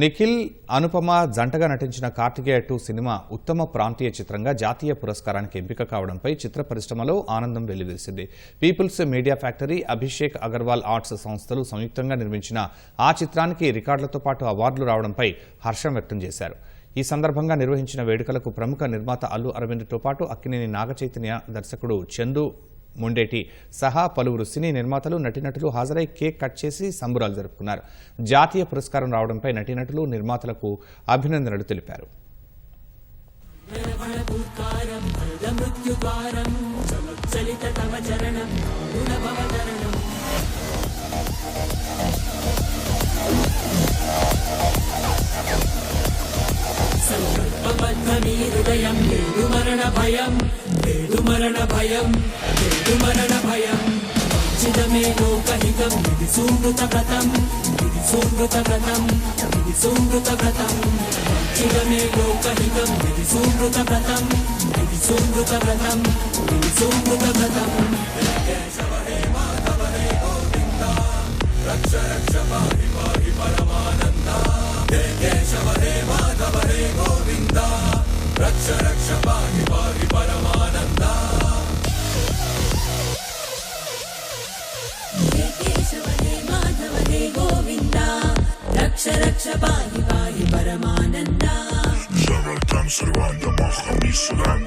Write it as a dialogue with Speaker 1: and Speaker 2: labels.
Speaker 1: నిఖిల్ అనుపమ జంటగా నటించిన Karthikeya two cinema ఉత్తమ ప్రాంతీయ చిత్రంగా జాతీయ పురస్కారానికి ఎంపిక కావడంపై చిత్ర పరిశ్రమలో ఆనందం వెల్లివిరిసింది people's media factory Abhishek Agarwal arts సంస్థలు సంయుక్తంగా నిర్మించిన ఆ చిత్రానికి రికార్డులతో పాటు అవార్డులు రావడంపై హర్షం వ్యక్తం చేశారు. ఈ సందర్భంగా నిర్వహించిన వేడుకలకు ప్రముఖ నిర్మాత అల్లు అరవింద్తో పాటు అక్కినేని నాగచైతన్య దర్శకుడు చందు ముండేటి. సహా పలువురు సినీ నిర్మాతలు నటినటులు హాజరై కేక్ కట్ చేసి సంబురాలు జరుపుకున్నారు. జాతీయ పురస్కారం రావడంపై నటినటులు నిర్మాతలకు అభినందనలు తెలిపారు.
Speaker 2: హృదయం మరణ భయం లేదు మరణ భయం లేదు మరణ భయం. మంచిదమే లోకహితం ఇది సూమృత వ్రతం ఇది సూమృత వ్రతం ఇది సూమృత వ్రతం. మంచిదమే లోకహితం ఇది సూమృత వ్రతం ఇది సూమృత వ్రతం ఇది సూమృత వ్రతం.
Speaker 3: రక్ష
Speaker 4: రక్ష పాహి పాహి పరమానంద زغر كم سروان دماغ خميس سلام